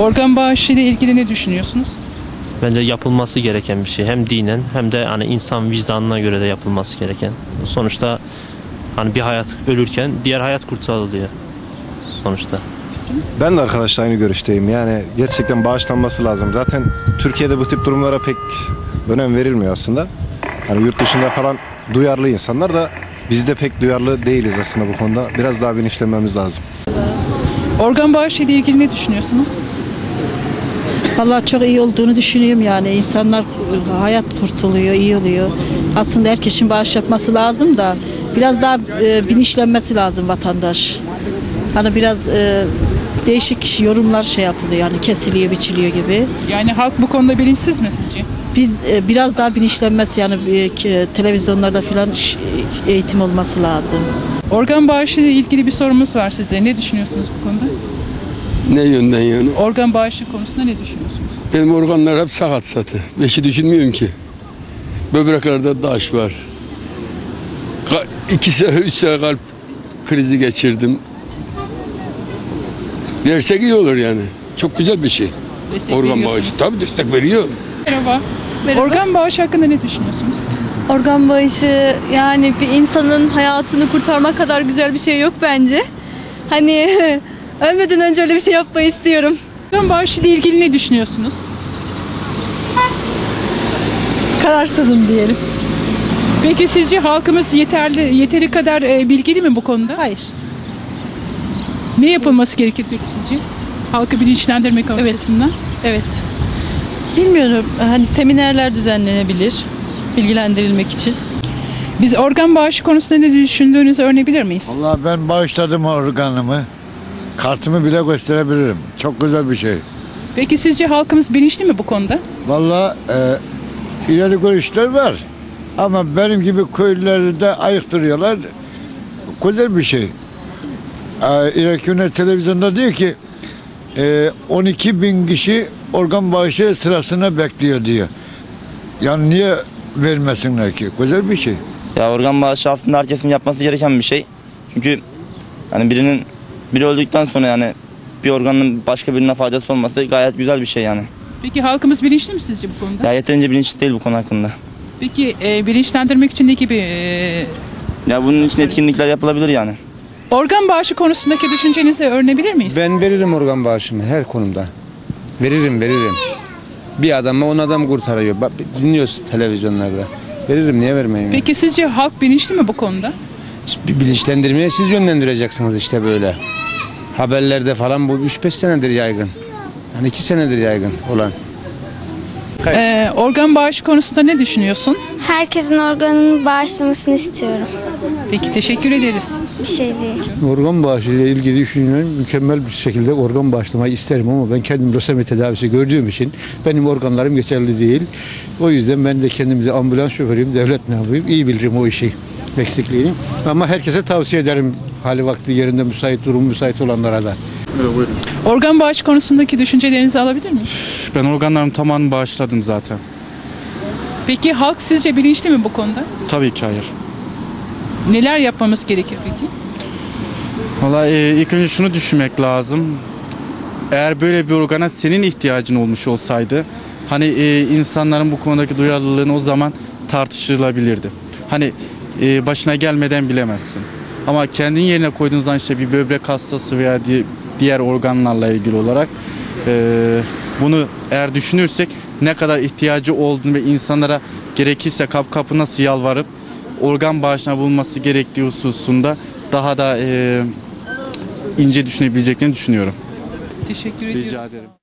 Organ bağışı ile ilgili ne düşünüyorsunuz? Bence yapılması gereken bir şey. Hem dinen hem de hani insan vicdanına göre de yapılması gereken. Sonuçta hani bir hayat ölürken diğer hayat kurtarılıyor sonuçta. Ben de arkadaşlar aynı görüşteyim. Yani gerçekten bağışlanması lazım. Zaten Türkiye'de bu tip durumlara pek önem verilmiyor aslında. Hani yurt dışında falan duyarlı insanlar da biz de pek duyarlı değiliz aslında bu konuda. Biraz daha bilinçlenmemiz lazım. Organ bağışı ile ilgili ne düşünüyorsunuz? Vallahi çok iyi olduğunu düşünüyorum yani. İnsanlar hayat kurtuluyor, iyi oluyor. Aslında herkesin bağış yapması lazım da biraz daha e, bilinçlenmesi lazım vatandaş. Hani biraz e, değişik yorumlar şey yapılıyor yani kesiliyor, biçiliyor gibi. Yani halk bu konuda bilinçsiz mi sizce? Biz e, biraz daha bilinçlenmesi yani e, televizyonlarda falan ş- eğitim olması lazım. Organ bağışı ile ilgili bir sorumuz var size. Ne düşünüyorsunuz bu konuda? Ne yönden yani? Organ bağışı konusunda ne düşünüyorsunuz? Benim organlar hep sakat zaten. Beşi düşünmüyorum ki. Böbreklerde taş var. İki sene, üç sene kalp krizi geçirdim. Versek iyi olur yani. Çok güzel bir şey. Destek Organ bağışı. Tabii destek veriyor. Merhaba. Organ bağışı hakkında ne düşünüyorsunuz? Organ bağışı yani bir insanın hayatını kurtarmak kadar güzel bir şey yok bence. Hani ölmeden önce öyle bir şey yapmayı istiyorum. Organ bağışı ile ilgili ne düşünüyorsunuz? Kararsızım diyelim. Peki sizce halkımız yeterli yeteri kadar e, bilgili mi bu konuda? Hayır. Ne yapılması gerekir peki sizce? Halkı bilinçlendirmek açısından. Evet. Bilmiyorum hani seminerler düzenlenebilir bilgilendirilmek için. Biz organ bağışı konusunda ne düşündüğünüzü öğrenebilir miyiz? Vallahi ben bağışladım organımı. Kartımı bile gösterebilirim. Çok güzel bir şey. Peki sizce halkımız bilinçli mi bu konuda? Vallahi e, ileri görüşler var. Ama benim gibi köylüleri de ayıktırıyorlar. Güzel bir şey. E, İrek Yönet televizyonda diyor ki e, 12 bin kişi organ bağışı sırasına bekliyor diyor. Yani niye vermesinler ki? Güzel bir şey. Ya organ bağışı aslında herkesin yapması gereken bir şey. Çünkü hani birinin biri öldükten sonra yani bir organın başka birine faydası olması gayet güzel bir şey yani. Peki halkımız bilinçli mi sizce bu konuda? Ya yeterince bilinçli değil bu konu hakkında. Peki e, bilinçlendirmek için ne gibi e, Ya bunun için etkinlikler yapılabilir yani. organ bağışı konusundaki düşüncenizi öğrenebilir miyiz? Ben veririm organ bağışımı her konumda. Veririm veririm. Bir adamı on adam kurtarıyor. Bak, dinliyoruz televizyonlarda. Veririm niye vermeyeyim? Peki sizce halk bilinçli mi bu konuda? Bir bilinçlendirmeye siz yönlendireceksiniz işte böyle. Haberlerde falan bu 3-5 senedir yaygın. Yani 2 senedir yaygın olan. E, organ bağışı konusunda ne düşünüyorsun? Herkesin organını bağışlamasını istiyorum. Peki teşekkür ederiz. Bir şey değil. Organ bağışı ile ilgili düşünüyorum. Mükemmel bir şekilde organ bağışlamayı isterim ama ben kendim lösemi tedavisi gördüğüm için benim organlarım yeterli değil. O yüzden ben de kendim de ambulans şoförüyüm, devlet memuruyum. İyi bilirim o işi, eksikliğini. Ama herkese tavsiye ederim hali vakti yerinde müsait, durum müsait olanlara da. Organ bağışı konusundaki düşüncelerinizi alabilir miyim? Ben organlarımın tamamını bağışladım zaten. Peki halk sizce bilinçli mi bu konuda? Tabii ki hayır. Neler yapmamız gerekir peki? Valla e, ilk önce şunu düşünmek lazım. Eğer böyle bir organa senin ihtiyacın olmuş olsaydı hani e, insanların bu konudaki duyarlılığını o zaman tartışılabilirdi. Hani e, başına gelmeden bilemezsin. Ama kendin yerine koyduğun zaman işte bir böbrek hastası veya di- diğer organlarla ilgili olarak e, bunu eğer düşünürsek ne kadar ihtiyacı olduğunu ve insanlara gerekirse kap kapı nasıl yalvarıp organ bağışına bulunması gerektiği hususunda daha da e, ince düşünebileceklerini düşünüyorum. Teşekkür ediyoruz. Rica ederim.